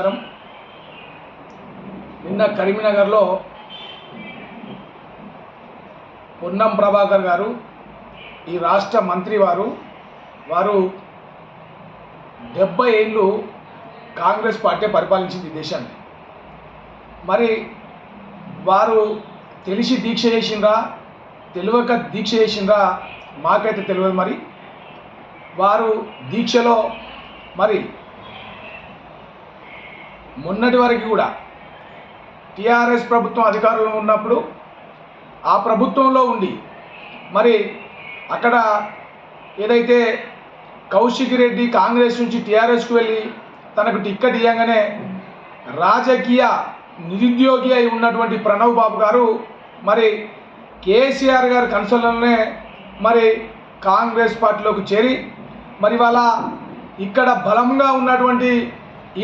నమస్కారం. నిన్న కరీంనగర్లో పొన్నం ప్రభాకర్ గారు ఈ రాష్ట్ర మంత్రి వారు వారు డెబ్బై ఏళ్ళు కాంగ్రెస్ పార్టీ పరిపాలించింది ఈ దేశాన్ని. మరి వారు తెలిసి దీక్ష చేసిండ్రా తెలియక దీక్ష చేసిండ్రా మాకైతే తెలియదు మరి. వారు దీక్షలో మరి మొన్నటి వరకు కూడా టీఆర్ఎస్ ప్రభుత్వం అధికారంలో ఉన్నప్పుడు ఆ ప్రభుత్వంలో ఉండి మరి అక్కడ ఏదైతే కౌశిక్ రెడ్డి కాంగ్రెస్ నుంచి టీఆర్ఎస్కు వెళ్ళి తనకు టిక్కెట్ ఇవ్వగానే రాజకీయ నిరుద్యోగి అయి ఉన్నటువంటి ప్రణవ్ బాబు గారు మరి కేసీఆర్ గారి కన్సల్లోనే మరి కాంగ్రెస్ పార్టీలోకి చేరి మరి వాళ్ళ ఇక్కడ బలంగా ఉన్నటువంటి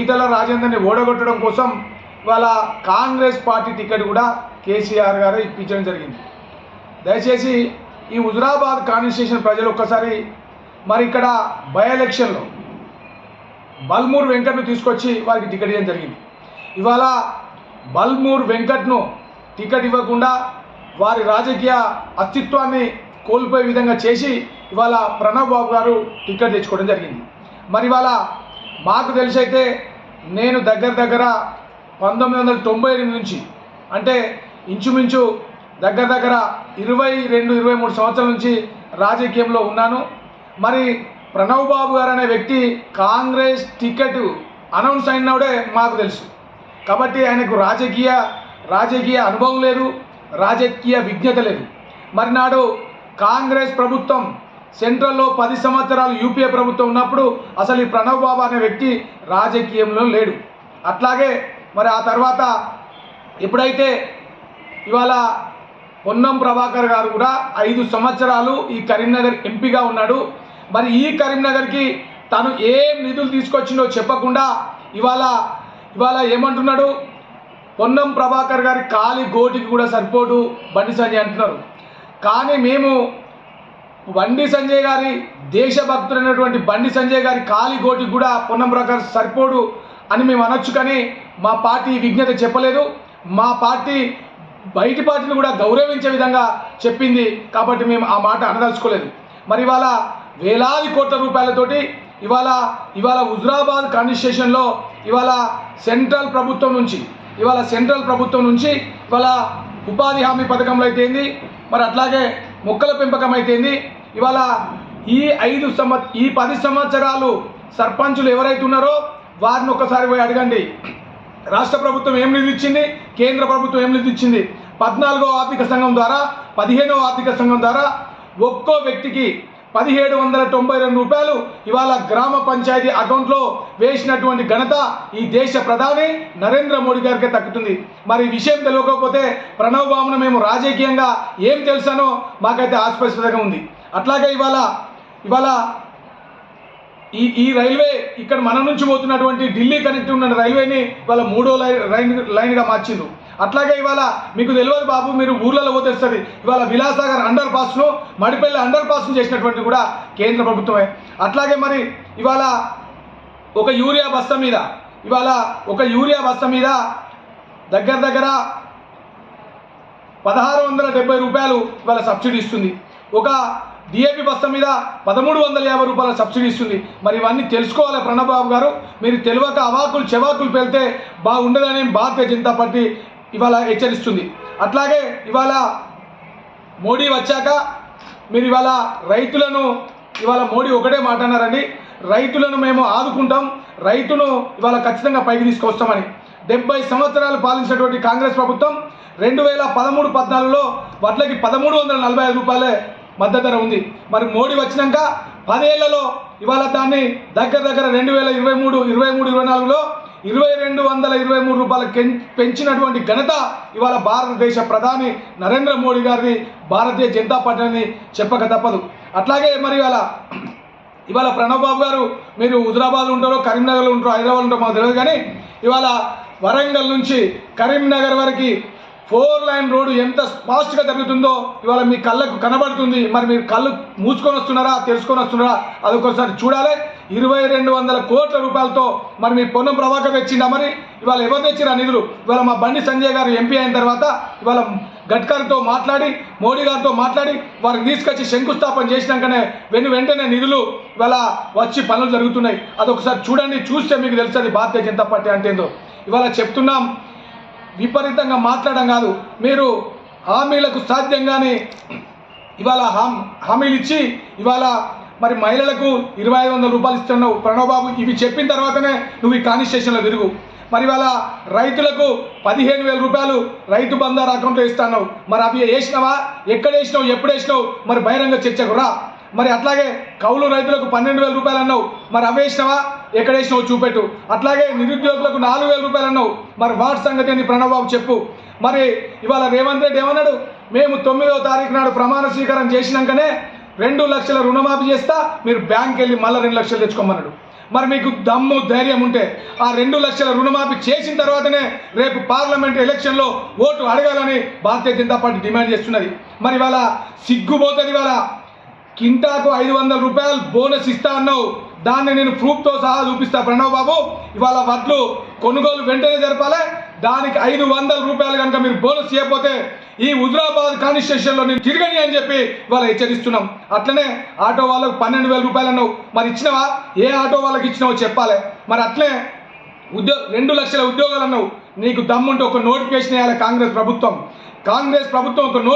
ఈటల రాజేందర్ని ఓడగొట్టడం కోసం వాళ్ళ కాంగ్రెస్ పార్టీ టికెట్ కూడా కేసీఆర్ గారు ఇప్పించడం జరిగింది. దయచేసి ఈ హుజురాబాద్ కాన్స్టిట్యూషన్ ప్రజలు ఒక్కసారి మరి ఇక్కడ బై ఎలక్షన్లో బల్మూర్ వెంకట్ను తీసుకొచ్చి వారికి టికెట్ ఇవ్వడం జరిగింది. ఇవాళ బల్మూర్ వెంకట్ను టికెట్ ఇవ్వకుండా వారి రాజకీయ అస్తిత్వాన్ని కోల్పోయే విధంగా చేసి ఇవాళ ప్రణబ్ బాబు గారు టికెట్ తెచ్చుకోవడం జరిగింది. మరి ఇవాళ మాకు తెలిసైతే నేను దగ్గర దగ్గర పంతొమ్మిది వందల తొంభై ఎనిమిది నుంచి అంటే ఇంచుమించు దగ్గర దగ్గర ఇరవై రెండు ఇరవై మూడు సంవత్సరాల నుంచి రాజకీయంలో ఉన్నాను. మరి ప్రణవ్ బాబు గారు అనే వ్యక్తి కాంగ్రెస్ టికెట్ అనౌన్స్ అయినప్పుడే మాకు తెలుసు. కాబట్టి ఆయనకు రాజకీయ రాజకీయ అనుభవం లేదు రాజకీయ విజ్ఞత లేదు. మరి నాడు కాంగ్రెస్ ప్రభుత్వం సెంట్రల్లో పది సంవత్సరాలు యూపీఏ ప్రభుత్వం ఉన్నప్పుడు అసలు ఈ ప్రణవ్ బాబు అనే వ్యక్తి రాజకీయంలో లేడు. అట్లాగే మరి ఆ తర్వాత ఎప్పుడైతే ఇవాళ పొన్నం ప్రభాకర్ గారు కూడా ఐదు సంవత్సరాలు ఈ కరీంనగర్ ఎంపీగా ఉన్నాడు. మరి ఈ కరీంనగర్కి తను ఏం నిధులు తీసుకొచ్చిందో చెప్పకుండా ఇవాళ ఇవాళ ఏమంటున్నాడు? పొన్నం ప్రభాకర్ గారి కాలి గోటికి కూడా సరిపోడు బండి సంజయ్ అంటున్నారు. కానీ మేము బండి సంజయ్ గారి దేశభక్తుడైనటువంటి బండి సంజయ్ గారి కాలిగోటి కూడా పొన్నం ప్రభాకర్ సరిపోడు అని మేము అనొచ్చు కానీ మా పార్టీ విజ్ఞత చెప్పలేదు. మా పార్టీ బయటి పార్టీని కూడా గౌరవించే విధంగా చెప్పింది కాబట్టి మేము ఆ మాట అనదలుచుకోలేదు. మరి ఇవాళ వేలాది కోట్ల రూపాయలతోటి ఇవాళ ఇవాళ హుజరాబాద్ కాన్స్టిట్యూషన్లో ఇవాళ సెంట్రల్ ప్రభుత్వం నుంచి ఇవాళ సెంట్రల్ ప్రభుత్వం నుంచి ఇవాళ ఉపాధి హామీ పథకంలో అయితేంది మరి అట్లాగే మొక్కల పెంపకం అయితేంది ఇవాళ ఈ ఐదు సంవ ఈ పది సంవత్సరాలు సర్పంచులు ఎవరైతే ఉన్నారో వారిని ఒక్కసారి పోయి అడగండి. రాష్ట్ర ప్రభుత్వం ఏం నిధి ఇచ్చింది? కేంద్ర ప్రభుత్వం ఏం నిధి ఇచ్చింది? పద్నాలుగో ఆర్థిక సంఘం ద్వారా పదిహేనో ఆర్థిక సంఘం ద్వారా ఒక్కో వ్యక్తికి పదిహేడు వందల తొంభై రెండు రూపాయలు ఇవాళ గ్రామ పంచాయతీ అకౌంట్లో వేసినటువంటి ఘనత ఈ దేశ ప్రధాని నరేంద్ర మోడీ గారికి తగ్గుతుంది. మరి ఈ విషయం తెలియకపోతే ప్రణవ్ బాబును మేము రాజకీయంగా ఏం తెలుసానో మాకైతే ఆస్పదంగా ఉంది. అట్లాగే ఇవాళ ఇవాళ ఈ ఈ రైల్వే ఇక్కడ మన నుంచి పోతున్నటువంటి ఢిల్లీ కనెక్ట్ ఉన్న రైల్వేని ఇవాళ మూడో లైన్ లైన్ లైన్గా మార్చిండ్రు. అట్లాగే ఇవాళ మీకు తెలియదు బాబు మీరు ఊర్లలో పోతే తెలుస్తుంది. ఇవాళ విలాసాగర్ అండర్ పాస్ను మడిపల్లి అండర్ పాస్ను చేసినటువంటి కూడా కేంద్ర ప్రభుత్వమే. అట్లాగే మరి ఇవాళ ఒక యూరియా బస్తా మీద ఇవాళ ఒక యూరియా బస్త మీద దగ్గర దగ్గర పదహారు వందల డెబ్బై రూపాయలు ఇవాళ సబ్సిడీ ఇస్తుంది. ఒక డిఏపి బస్త మీద పదమూడు వందల యాభై రూపాయల సబ్సిడీ ఇస్తుంది. మరి ఇవన్నీ తెలుసుకోవాలి ప్రణబాబు గారు. మీరు తెలియక అవాకులు చెవాకులు పెడితే బాగుండదని భారతీయ జనతా పార్టీ ఇవాళ హెచ్చరిస్తుంది. అట్లాగే ఇవాళ మోడీ వచ్చాక మీరు ఇవాళ రైతులను ఇవాళ మోడీ ఒకటే మాట అన్నారండి రైతులను మేము ఆదుకుంటాం రైతును ఇవాళ ఖచ్చితంగా పైకి తీసుకొస్తామని. డెబ్బై సంవత్సరాలు పాలించినటువంటి కాంగ్రెస్ ప్రభుత్వం రెండు వేల పదమూడు పద్నాలుగులో వడ్లకి పదమూడు వందల నలభై ఐదు రూపాయలే మద్దతు ధర ఉంది. మరి మోడీ వచ్చినాక పదేళ్ళలో ఇవాళ దాన్ని దగ్గర దగ్గర రెండు వేల ఇరవై మూడు ఇరవై మూడు ఇరవై నాలుగులో ఇరవై రెండు వందల ఇరవై మూడు రూపాయలు పెంచినటువంటి ఘనత ఇవాళ భారతదేశ ప్రధాని నరేంద్ర మోడీ గారిని భారతీయ జనతా పార్టీని చెప్పక తప్పదు. అట్లాగే మరి ఇవాళ ఇవాళ ప్రణబ్ బాబు గారు మీరు హుజరాబాద్ ఉంటారో కరీంనగర్లో ఉంటారో హైదరాబాద్ ఉంటారో మాకు తెలియదు కానీ ఇవాళ వరంగల్ నుంచి కరీంనగర్ వరకు ఫోర్ లైన్ రోడ్డు ఎంత ఫాస్ట్గా జరుగుతుందో ఇవాళ మీ కళ్ళకు కనబడుతుంది. మరి మీరు కళ్ళు మూసుకొని వస్తున్నారా తెలుసుకొని వస్తున్నారా అదొకసారి చూడాలి. ఇరవై రెండు వందల కోట్ల రూపాయలతో మరి మీ పొన్నం ప్రభాకర్ తెచ్చిందా మరి? ఇవాళ ఎవరు తెచ్చిరా నిధులు? ఇవాళ మా బండి సంజయ్ గారు ఎంపీ అయిన తర్వాత ఇవాళ గడ్కరీతో మాట్లాడి మోడీ గారితో మాట్లాడి వారిని తీసుకొచ్చి శంకుస్థాపన చేసినాకనే వెను వెంటనే నిధులు ఇవాళ వచ్చి పనులు జరుగుతున్నాయి. అదొకసారి చూడండి చూస్తే మీకు తెలుస్తుంది భారతీయ జనతా పార్టీ అంటే ఏందో. ఇవాళ చెప్తున్నాం విపరీతంగా మాట్లాడడం కాదు. మీరు హామీలకు సాధ్యంగానే ఇవాళ హామ్ హామీలు ఇచ్చి ఇవాళ మరి మహిళలకు ఇరవై ఐదు వందల రూపాయలు ఇస్తున్నావు. ప్రణవ్ బాబు ఇవి చెప్పిన తర్వాతనే నువ్వు ఈ కాన్స్టిట్యూషన్లో తిరుగు. మరి ఇవాళ రైతులకు పదిహేను వేల రూపాయలు రైతు బంధారు అకౌంట్లో ఇస్తున్నావు. మరి అవి వేసినావా? ఎక్కడ వేసినావు? ఎప్పుడు వేసినావు? మరి బహిరంగ చర్చకు రా. మరి అట్లాగే కౌలు రైతులకు పన్నెండు వేల రూపాయలు అన్నావు. మరి అవి వేసినావా? ఎక్కడ వేసినావు చూపెట్టు. అట్లాగే నిరుద్యోగులకు నాలుగు వేల రూపాయలు అన్నావు. మరి వాటి సంగతి అని ప్రణవ్ బాబు చెప్పు. మరి ఇవాళ రేవంత్ రెడ్డి ఏమన్నాడు? మేము తొమ్మిదవ తారీఖు నాడు ప్రమాణ స్వీకారం చేసినాకనే రెండు లక్షల రుణమాఫీ చేస్తా మీరు బ్యాంక్ వెళ్ళి మళ్ళీ రెండు లక్షలు తెచ్చుకోమన్నాడు. మరి మీకు దమ్ము ధైర్యం ఉంటే ఆ రెండు లక్షల రుణమాఫీ చేసిన తర్వాతనే రేపు పార్లమెంట్ ఎలక్షన్లో ఓటు అడగాలని భారతీయ జనతా పార్టీ డిమాండ్ చేస్తున్నది. మరి ఇవాళ సిగ్గుపోతుంది ఇవాళ. కింటాకు ఐదు వందల రూపాయలు బోనస్ ఇస్తా అన్నావు. దాన్ని నేను ప్రూఫ్తో సహా చూపిస్తా ప్రణవ్ బాబు. ఇవాళ వడ్లు కొనుగోలు వెంటనే జరపాలి. దానికి ఐదు వందల రూపాయలు కనుక మీరు బోనస్ చేయకపోతే ఈ హుజరాబాద్ కాన్స్టిట్యూషన్లో నేను తిరగని అని చెప్పి ఇవాళ హెచ్చరిస్తున్నాం. అట్లనే ఆటో వాళ్ళకు పన్నెండు వేల రూపాయలు అన్నావు. మరి ఇచ్చినవా? ఏ ఆటో వాళ్ళకి ఇచ్చినావో చెప్పాలి. మరి అట్లే ఉద్యోగ రెండు లక్షల ఉద్యోగాలు అన్నావు. నీకు దమ్ముంటే ఒక నోటిఫికేషన్ వేయాలి కాంగ్రెస్ ప్రభుత్వం. కాంగ్రెస్ ప్రభుత్వం ఒక